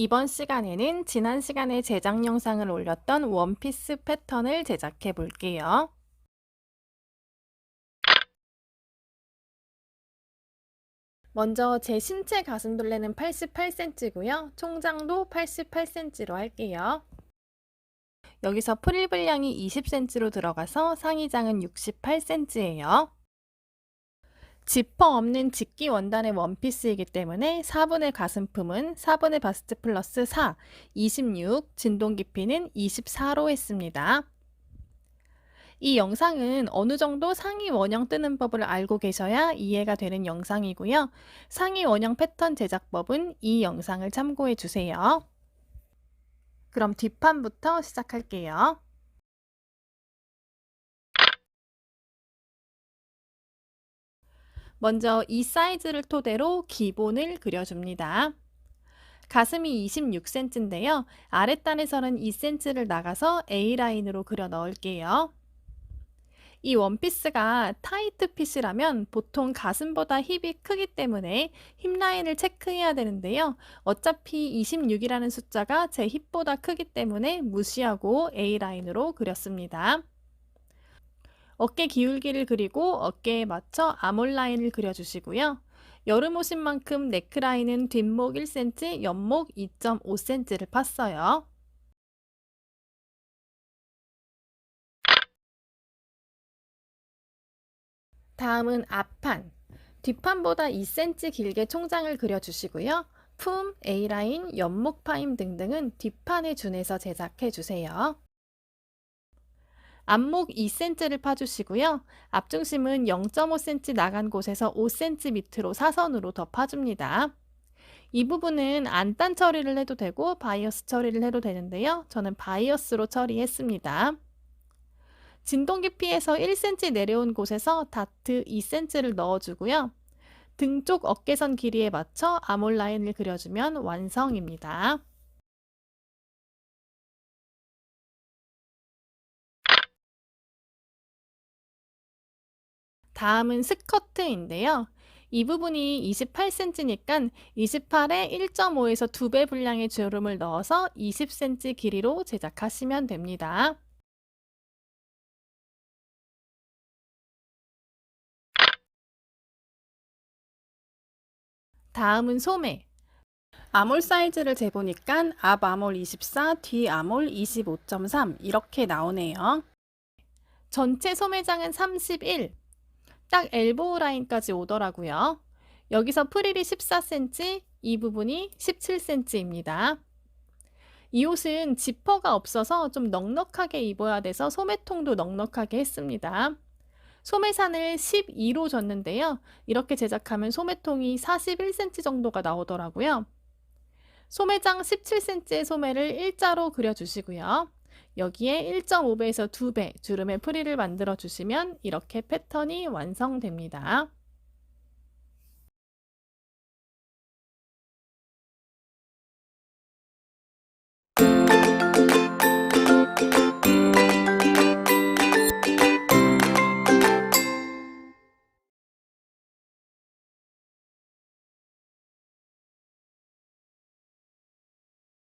이번 시간에는 지난 시간에 제작 영상을 올렸던 원피스 패턴을 제작해 볼게요. 먼저 제 신체 가슴둘레는 88cm고요. 총장도 88cm로 할게요. 여기서 프릴 분량이 20cm로 들어가서 상의장은 68cm예요. 지퍼 없는 직기 원단의 원피스이기 때문에 4분의 가슴품은 4분의 바스트 플러스 4, 26, 진동 깊이는 24로 했습니다. 이 영상은 어느 정도 상의 원형 뜨는 법을 알고 계셔야 이해가 되는 영상이고요. 상의 원형 패턴 제작법은 이 영상을 참고해 주세요. 그럼 뒷판부터 시작할게요. 먼저 이 사이즈를 토대로 기본을 그려줍니다. 가슴이 26cm인데요. 아랫단에서는 2cm를 나가서 A라인으로 그려 넣을게요. 이 원피스가 타이트 핏이라면 보통 가슴보다 힙이 크기 때문에 힙 라인을 체크해야 되는데요. 어차피 26이라는 숫자가 제 힙보다 크기 때문에 무시하고 A라인으로 그렸습니다. 어깨 기울기를 그리고 어깨에 맞춰 아몰 라인을 그려주시고요. 여름 옷인 만큼 네크라인은 뒷목 1cm, 옆목 2.5cm를 팠어요. 다음은 앞판. 뒷판보다 2cm 길게 총장을 그려주시고요. 품, A라인, 옆목 파임 등등은 뒷판에 준해서 제작해 주세요. 앞목 2cm를 파주시고요. 앞중심은 0.5cm 나간 곳에서 5cm 밑으로 사선으로 더 파줍니다. 이 부분은 안단 처리를 해도 되고 바이어스 처리를 해도 되는데요. 저는 바이어스로 처리했습니다. 진동 깊이에서 1cm 내려온 곳에서 다트 2cm를 넣어주고요. 등 쪽 어깨선 길이에 맞춰 아몰 라인을 그려주면 완성입니다. 다음은 스커트인데요. 이 부분이 28cm니까 28에 1.5에서 2배 분량의 주름을 넣어서 20cm 길이로 제작하시면 됩니다. 다음은 소매. 아몰 사이즈를 재보니까 앞 아몰 24, 뒤 아몰 25.3 이렇게 나오네요. 전체 소매장은 31. 딱 엘보우 라인까지 오더라고요. 여기서 프릴이 14cm, 이 부분이 17cm입니다. 이 옷은 지퍼가 없어서 좀 넉넉하게 입어야 돼서 소매통도 넉넉하게 했습니다. 소매산을 12로 줬는데요. 이렇게 제작하면 소매통이 41cm 정도가 나오더라고요. 소매장 17cm의 소매를 일자로 그려주시고요. 여기에 1.5배에서 2배 주름의 프릴을 만들어 주시면 이렇게 패턴이 완성됩니다.